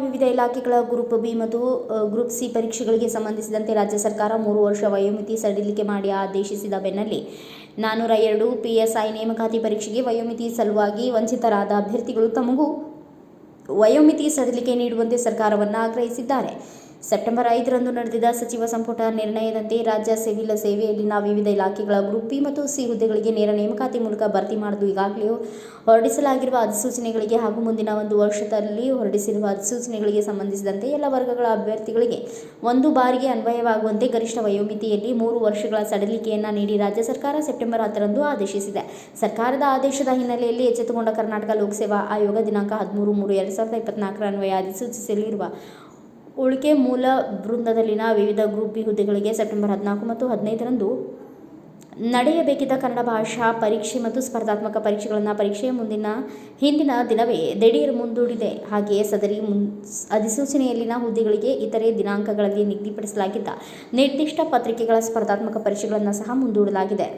ವಿವಿಧ ಇಲಾಖೆಗಳ group B ಮತ್ತು ಗ್ರೂಪ್ ಸಿ ಪರೀಕ್ಷೆಗಳಿಗೆ ಸಂಬಂಧಿಸಿದಂತೆ ರಾಜ್ಯ ಸರ್ಕಾರ ಮೂರು ವರ್ಷ ವಯೋಮಿತಿ ಸಡಿಲಿಕೆ ಮಾಡಿ ಆದೇಶಿಸಿದ ಬೆನ್ನಲ್ಲಿ ನಾನ್ನೂರ ಎರಡು ಪಿಎಸ್ಐ ನೇಮಕಾತಿ ಪರೀಕ್ಷೆಗೆ ವಯೋಮಿತಿ ಸಲುವಾಗಿ ವಂಚಿತರಾದ ಅಭ್ಯರ್ಥಿಗಳು ತಮಗೂ ವಯೋಮಿತಿ ಸಡಿಲಿಕೆ ನೀಡುವಂತೆ ಸರ್ಕಾರವನ್ನು ಆಗ್ರಹಿಸಿದ್ದಾರೆ. ಸೆಪ್ಟೆಂಬರ್ ಐದರಂದು ನಡೆದಿದ ಸಚಿವ ಸಂಪುಟ ನಿರ್ಣಯದಂತೆ ರಾಜ್ಯ ಸಿವಿಲ್ ಸೇವೆಯಲ್ಲಿನ ವಿವಿಧ ಇಲಾಖೆಗಳ ಗ್ರೂಪ್ ಬಿ ಮತ್ತು ಸಿ ಹುದ್ದೆಗಳಿಗೆ ನೇರ ನೇಮಕಾತಿ ಮೂಲಕ ಭರ್ತಿ ಮಾಡಲು ಈಗಾಗಲೇ ಹೊರಡಿಸಲಾಗಿರುವ ಅಧಿಸೂಚನೆಗಳಿಗೆ ಹಾಗೂ ಮುಂದಿನ ಒಂದು ವರ್ಷದಲ್ಲಿ ಹೊರಡಿಸಿರುವ ಅಧಿಸೂಚನೆಗಳಿಗೆ ಸಂಬಂಧಿಸಿದಂತೆ ಎಲ್ಲ ವರ್ಗಗಳ ಅಭ್ಯರ್ಥಿಗಳಿಗೆ ಒಂದು ಬಾರಿಗೆ ಅನ್ವಯವಾಗುವಂತೆ ಗರಿಷ್ಠ ವಯೋಮಿತಿಯಲ್ಲಿ ಮೂರು ವರ್ಷಗಳ ಸಡಿಲಿಕೆಯನ್ನು ನೀಡಿ ರಾಜ್ಯ ಸರ್ಕಾರ ಸೆಪ್ಟೆಂಬರ್ ಹತ್ತರಂದು ಆದೇಶಿಸಿದೆ. ಸರ್ಕಾರದ ಆದೇಶದ ಹಿನ್ನೆಲೆಯಲ್ಲಿ ಎಚ್ಚೆತ್ತುಕೊಂಡ ಕರ್ನಾಟಕ ಲೋಕಸೇವಾ ಆಯೋಗ ದಿನಾಂಕ ಹದಿಮೂರು ಮೂರು ಎರಡು ಸಾವಿರದ ಇಪ್ಪತ್ನಾಲ್ಕರ ಅನ್ವಯ ಅಧಿಸೂಚಿಸಲಿರುವ ಉಳಿಕೆ ಮೂಲ ಬೃಂದದಲ್ಲಿನ ವಿವಿಧ ಗ್ರೂಪ್ ಹುದ್ದೆಗಳಿಗೆ ಸೆಪ್ಟೆಂಬರ್ ಹದಿನಾಲ್ಕು ಮತ್ತು ಹದಿನೈದರಂದು ನಡೆಯಬೇಕಿದ್ದ ಕನ್ನಡ ಭಾಷಾ ಪರೀಕ್ಷೆ ಮತ್ತು ಸ್ಪರ್ಧಾತ್ಮಕ ಪರೀಕ್ಷೆಗಳನ್ನು ಪರೀಕ್ಷೆಯ ಮುಂದಿನ ಹಿಂದಿನ ದಿನವೇ ದಿಢೀರ್ ಮುಂದೂಡಿದೆ. ಹಾಗೆಯೇ ಸದರಿ ಮುನ್, ಅಧಿಸೂಚನೆಯಲ್ಲಿನ ಹುದ್ದೆಗಳಿಗೆ ಇತರೆ ದಿನಾಂಕಗಳಲ್ಲಿ ನಿಗದಿಪಡಿಸಲಾಗಿದ್ದ ನಿರ್ದಿಷ್ಟ ಪತ್ರಿಕೆಗಳ ಸ್ಪರ್ಧಾತ್ಮಕ ಪರೀಕ್ಷೆಗಳನ್ನು ಸಹ ಮುಂದೂಡಲಾಗಿದೆ.